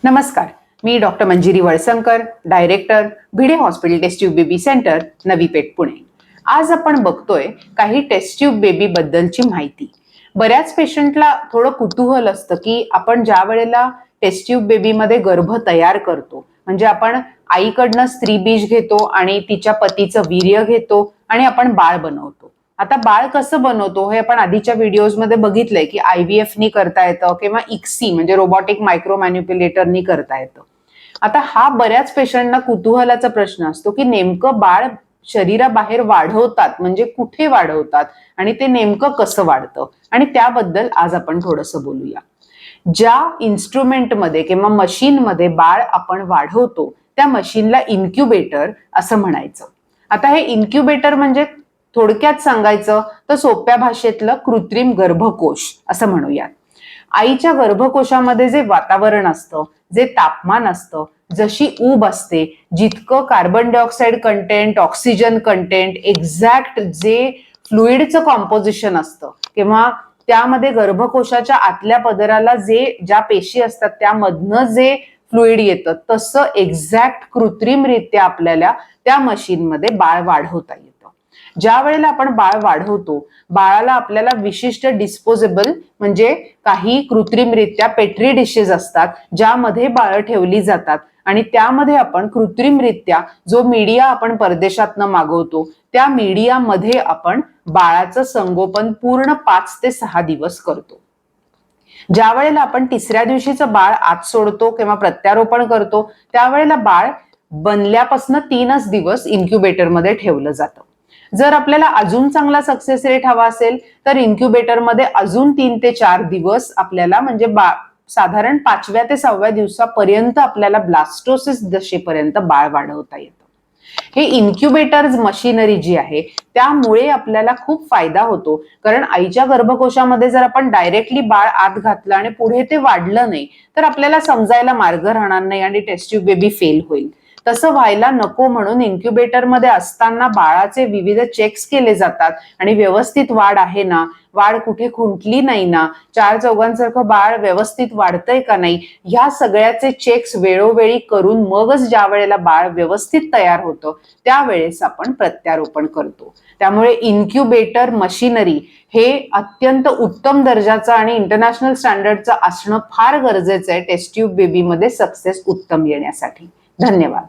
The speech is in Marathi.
नमस्कार मी doctor Manjiri Valsankar director Bhide hospital test tube baby centre Navi Peth Pune. आज आपण बघतोय काही टेस्ट ट्यूब बेबी बद्दलची माहिती. बऱ्याच पेशंटला थोडं कुतूहल असतं की आपण ज्या वेळेला टेस्ट ट्यूब बेबीमध्ये गर्भ तयार करतो म्हणजे आपण आईकडनं स्त्री बीज घेतो आणि तिच्या पतीचं वीर्य घेतो आणि आपण बाळ बनवतो. आता बाळ कसं बनवतो हे आपण आधीच्या व्हिडिओजमध्ये बघितलंय की आय व्ही एफनी करता येतं किंवा इक्सी म्हणजे रोबोटिक मायक्रो मॅन्युप्युलेटरनी करता येतं. आता हा बऱ्याच पेशंटना कुतूहलाचा प्रश्न असतो की नेमकं बाळ शरीराबाहेर वाढवतात म्हणजे कुठे वाढवतात आणि ते नेमकं कसं वाढतं? आणि त्याबद्दल आज आपण थोडंसं बोलूया. ज्या इन्स्ट्रुमेंटमध्ये किंवा मशीनमध्ये बाळ आपण वाढवतो त्या मशीनला इन्क्युबेटर असं म्हणायचं. आता हे इन्क्युबेटर म्हणजे थोडक्यात सांगायचं तर सोप्या भाषेतलं कृत्रिम गर्भकोश असं म्हणूयात. आईच्या गर्भकोशामध्ये जे वातावरण असतं जे तापमान असतं जशी ऊब असते जितकं carbon dioxide content oxygen content exact जे फ्लुईडचं कॉम्पोजिशन असतं किंवा त्यामध्ये गर्भकोशाच्या आतल्या पदराला जे ज्या पेशी असतात त्यामधनं जे फ्लुईड येतं तसं एक्झॅक्ट कृत्रिमरित्या आपल्याला त्या मशीनमध्ये बाळ वाढवता येतं. ज्या वेळेला आपण बाळ वाढवतो बाळाला आपल्याला विशिष्ट डिस्पोजेबल म्हणजे काही कृत्रिमरित्या पेट्री डिशेस असतात ज्यामध्ये बाळ ठेवली जातात. आणि त्यामध्ये आपण कृत्रिमरित्या जो मीडिया आपण परदेशातनं मागवतो त्या मीडियामध्ये आपण बाळाचं संगोपन पूर्ण पाच ते सहा दिवस करतो. ज्या वेळेला आपण तिसऱ्या दिवशीचं बाळ आत सोडतो किंवा प्रत्यारोपण करतो त्यावेळेला बाळ बनल्यापासून तीनच दिवस इन्क्युबेटरमध्ये ठेवलं जातं. जर आपल्याला अजून चांगला सक्सेस रेट हवा असेल तर इन्क्युबेटरमध्ये अजून तीन ते चार दिवस आपल्याला म्हणजे बा साधारण पाचव्या ते सहाव्या दिवसापर्यंत आपल्याला ब्लास्टोसिस दशेपर्यंत बाळ वाढवता येतं. हे इन्क्युबेटर्स मशिनरी जी आहे त्यामुळे आपल्याला खूप फायदा होतो. कारण आईच्या गर्भकोशामध्ये जर आपण डायरेक्टली बाळ आत घातलं आणि पुढे ते वाढलं नाही तर आपल्याला समजायला मार्ग राहणार नाही आणि टेस्ट्यूब बेबी फेल होईल. तसं व्हायला नको म्हणून इन्क्युबेटरमध्ये असताना बाळाचे विविध चेक्स केले जातात. आणि व्यवस्थित वाढ आहे ना? वाढ कुठे खुंटली नाही ना? चार चौघांसारखं बाळ व्यवस्थित वाढतंय का नाही? ह्या सगळ्याचे चेक्स वेळोवेळी करून मगच ज्या वेळेला बाळ व्यवस्थित तयार होतं त्यावेळेस आपण प्रत्यारोपण करतो. त्यामुळे इन्क्युबेटर मशिनरी हे अत्यंत उत्तम दर्जाचं आणि इंटरनॅशनल स्टँडर्डचं असणं फार गरजेचं आहे टेस्ट्यूब बेबीमध्ये सक्सेस उत्तम येण्यासाठी. धन्यवाद.